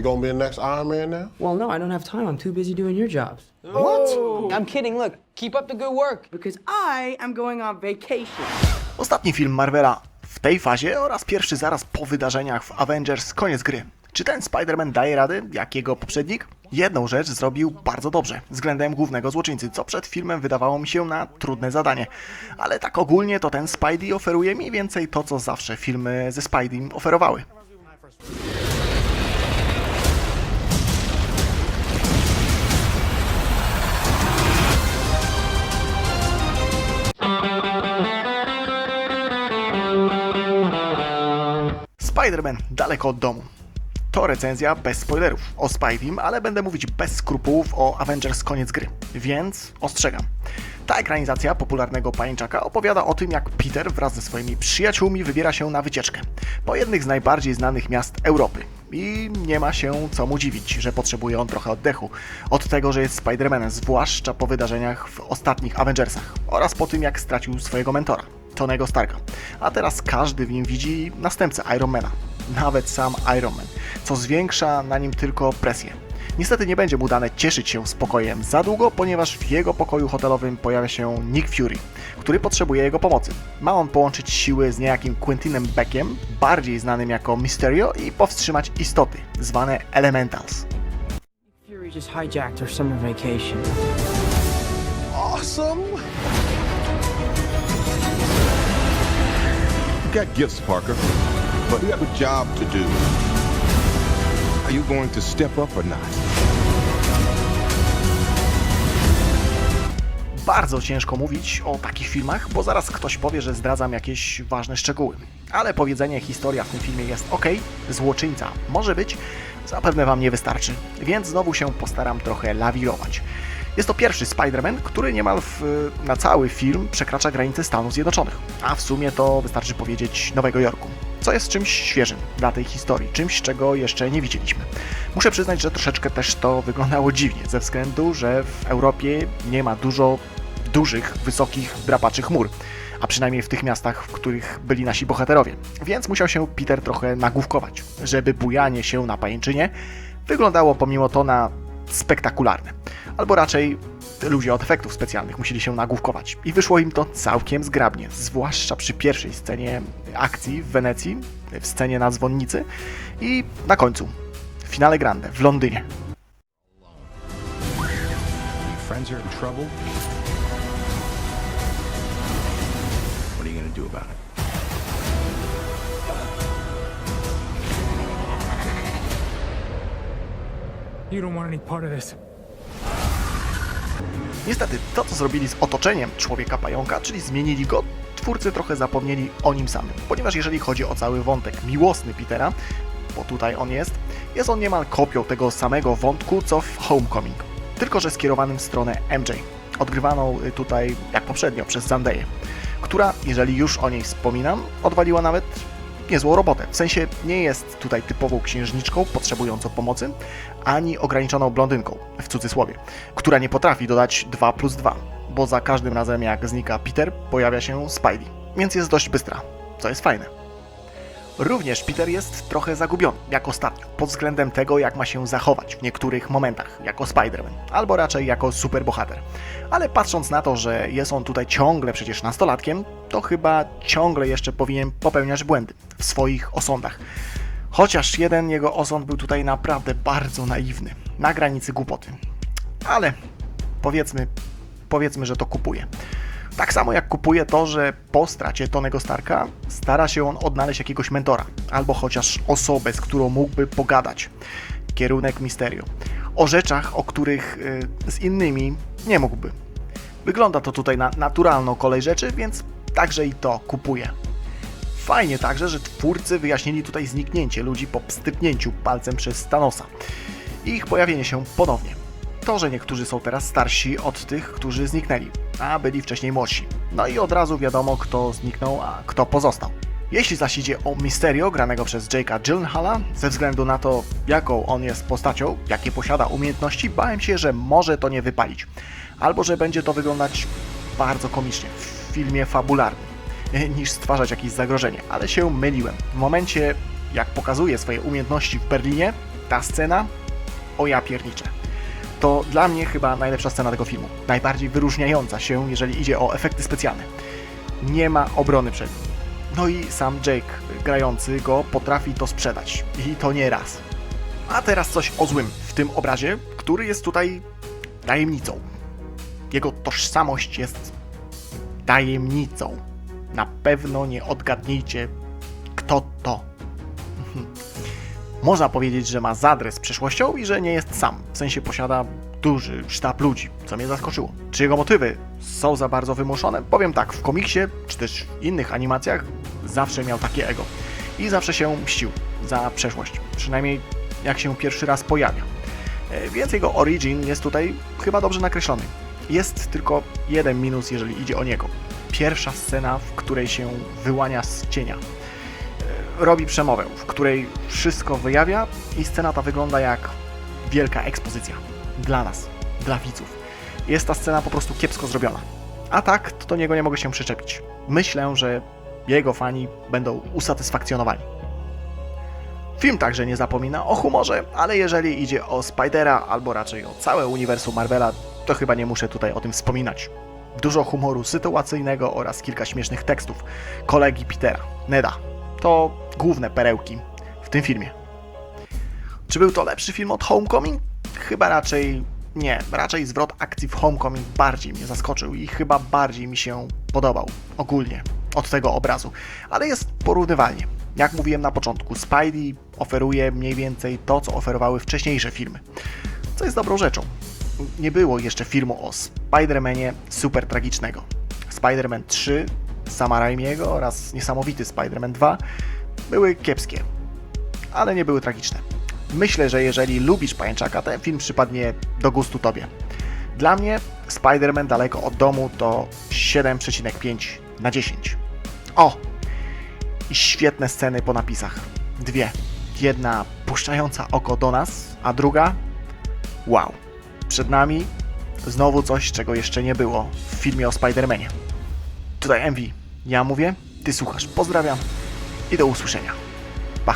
You gonna be the next Iron Man now? Well, no, I don't have time. I'm too busy doing your jobs. What? I'm kidding. Look, keep up the good work. Because I am going on vacation. Ostatni film Marvela w tej fazie oraz pierwszy zaraz po wydarzeniach w Avengers koniec gry. Czy ten Spider-Man daje radę, jak jego poprzednik? Jedną rzecz zrobił bardzo dobrze względem głównego złoczyńcy, co przed filmem wydawało mi się na trudne zadanie. Ale tak ogólnie to ten Spidey oferuje mniej więcej to, co zawsze filmy ze Spidey oferowały. Spider-Man daleko od domu. To recenzja bez spoilerów o Spidey'm, ale będę mówić bez skrupułów o Avengers koniec gry, więc ostrzegam. Ta ekranizacja popularnego pajęczaka opowiada o tym, jak Peter wraz ze swoimi przyjaciółmi wybiera się na wycieczkę po jednych z najbardziej znanych miast Europy. I nie ma się co mu dziwić, że potrzebuje on trochę oddechu od tego, że jest Spider-Manem, zwłaszcza po wydarzeniach w ostatnich Avengersach oraz po tym, jak stracił swojego mentora. Tonego Starka. A teraz każdy w nim widzi następcę Ironmana. Nawet sam Iron Man, co zwiększa na nim tylko presję. Niestety nie będzie mu dane cieszyć się spokojem za długo, ponieważ w jego pokoju hotelowym pojawia się Nick Fury, który potrzebuje jego pomocy. Ma on połączyć siły z niejakim Quentinem Beckiem, bardziej znanym jako Mysterio, i powstrzymać istoty, zwane Elementals. Fury just hijacked our summer vacation. Awesome. You got gifts, Parker, but you have a job to do. Are you going to step up or not? Bardzo ciężko mówić o takich filmach, bo zaraz ktoś powie, że zdradzam jakieś ważne szczegóły. Ale powiedzenie historia w tym filmie jest ok, złoczyńca może być, zapewne Wam nie wystarczy, więc znowu się postaram trochę lawirować. Jest to pierwszy Spider-Man, który niemal w, na cały film przekracza granice Stanów Zjednoczonych, a w sumie to wystarczy powiedzieć Nowego Jorku, co jest czymś świeżym dla tej historii, czymś, czego jeszcze nie widzieliśmy. Muszę przyznać, że troszeczkę też to wyglądało dziwnie, ze względu, że w Europie nie ma dużo dużych, wysokich, drapaczych mur, a przynajmniej w tych miastach, w których byli nasi bohaterowie. Więc musiał się Peter trochę nagłówkować, żeby bujanie się na pajęczynie wyglądało pomimo to na spektakularne. Albo raczej ludzie od efektów specjalnych musieli się nagłówkować. I wyszło im to całkiem zgrabnie, zwłaszcza przy pierwszej scenie akcji w Wenecji, w scenie na dzwonnicy i na końcu, w finale grande w Londynie. Your friends are in trouble. What are you going to do about it? You don't want any part of this. Niestety, to co zrobili z otoczeniem człowieka pająka, czyli zmienili go, twórcy trochę zapomnieli o nim samym. Ponieważ jeżeli chodzi o cały wątek miłosny Petera, bo tutaj on jest, jest on niemal kopią tego samego wątku co w Homecoming, tylko że skierowanym w stronę MJ, odgrywaną y, tutaj jak poprzednio przez Zandeję, która, jeżeli już o niej wspominam, odwaliła nawet niezłą robotę. W sensie nie jest tutaj typową księżniczką potrzebującą pomocy, ani ograniczoną blondynką, w cudzysłowie, która nie potrafi dodać 2 plus 2, bo za każdym razem jak znika Peter, pojawia się Spidey, więc jest dość bystra, co jest fajne. Również Peter jest trochę zagubiony, jak ostatnio, pod względem tego, jak ma się zachować w niektórych momentach, jako Spider-Man, albo raczej jako superbohater. Ale patrząc na to, że jest on tutaj ciągle przecież nastolatkiem, to chyba ciągle jeszcze powinien popełniać błędy w swoich osądach. Chociaż jeden jego osąd był tutaj naprawdę bardzo naiwny, na granicy głupoty. Ale powiedzmy, powiedzmy, że to kupuje. Tak samo jak kupuje to, że po stracie Tonego Starka stara się on odnaleźć jakiegoś mentora, albo chociaż osobę, z którą mógłby pogadać. Kierunek Misterio. O rzeczach, o których y, z innymi nie mógłby. Wygląda to tutaj na naturalną kolej rzeczy, więc także i to kupuje. Fajnie także, że twórcy wyjaśnili tutaj zniknięcie ludzi po pstrypnięciu palcem przez Thanosa ich pojawienie się ponownie. To, że niektórzy są teraz starsi od tych, którzy zniknęli, a byli wcześniej młodsi. No i od razu wiadomo, kto zniknął, a kto pozostał. Jeśli zaś idzie o Mysterio, granego przez Jake'a Gyllenhaala, ze względu na to, jaką on jest postacią, jakie posiada umiejętności, bałem się, że może to nie wypalić. Albo że będzie to wyglądać bardzo komicznie, w filmie fabularnym, niż stwarzać jakieś zagrożenie. Ale się myliłem. W momencie, jak pokazuje swoje umiejętności w Berlinie, ta scena, o ja pierniczę. To dla mnie chyba najlepsza scena tego filmu. Najbardziej wyróżniająca się, jeżeli idzie o efekty specjalne. Nie ma obrony przed nim. No i sam Jake, grający go, potrafi to sprzedać. I to nie raz. A teraz coś o złym w tym obrazie, który jest tutaj tajemnicą. Jego tożsamość jest tajemnicą. Na pewno nie odgadnijcie, kto to. Można powiedzieć, że ma zadres z przeszłością i że nie jest sam. W sensie posiada duży sztab ludzi, co mnie zaskoczyło. Czy jego motywy są za bardzo wymuszone? Powiem tak, w komiksie, czy też w innych animacjach zawsze miał takie ego. I zawsze się mścił za przeszłość. Przynajmniej jak się pierwszy raz pojawia. E, Więc jego origin jest tutaj chyba dobrze nakreślony. Jest tylko jeden minus, jeżeli idzie o niego. Pierwsza scena, w której się wyłania z cienia robi przemowę, w której wszystko wyjawia i scena ta wygląda jak wielka ekspozycja. Dla nas, dla widzów. Jest ta scena po prostu kiepsko zrobiona. A tak, to do niego nie mogę się przyczepić. Myślę, że jego fani będą usatysfakcjonowani. Film także nie zapomina o humorze, ale jeżeli idzie o Spidera, albo raczej o całe uniwersum Marvela, to chyba nie muszę tutaj o tym wspominać. Dużo humoru sytuacyjnego oraz kilka śmiesznych tekstów kolegi Petera, Neda. To główne perełki w tym filmie. Czy był to lepszy film od Homecoming? Chyba raczej nie. Raczej zwrot akcji w Homecoming bardziej mnie zaskoczył i chyba bardziej mi się podobał ogólnie od tego obrazu. Ale jest porównywalnie. Jak mówiłem na początku, Spidey oferuje mniej więcej to, co oferowały wcześniejsze filmy. Co jest dobrą rzeczą. Nie było jeszcze filmu o Spider-Manie super tragicznego. Spider-Man 3 Sama Raimiego oraz niesamowity Spider-Man 2 były kiepskie, ale nie były tragiczne. Myślę, że jeżeli lubisz pajęczaka, ten film przypadnie do gustu tobie. Dla mnie Spider-Man daleko od domu to 7,5 na 10. O! I świetne sceny po napisach. Dwie. Jedna puszczająca oko do nas, a druga wow. Przed nami znowu coś, czego jeszcze nie było w filmie o Spider-Manie. Tutaj MV. Ja mówię, ty słuchasz. Pozdrawiam i do usłyszenia. Pa.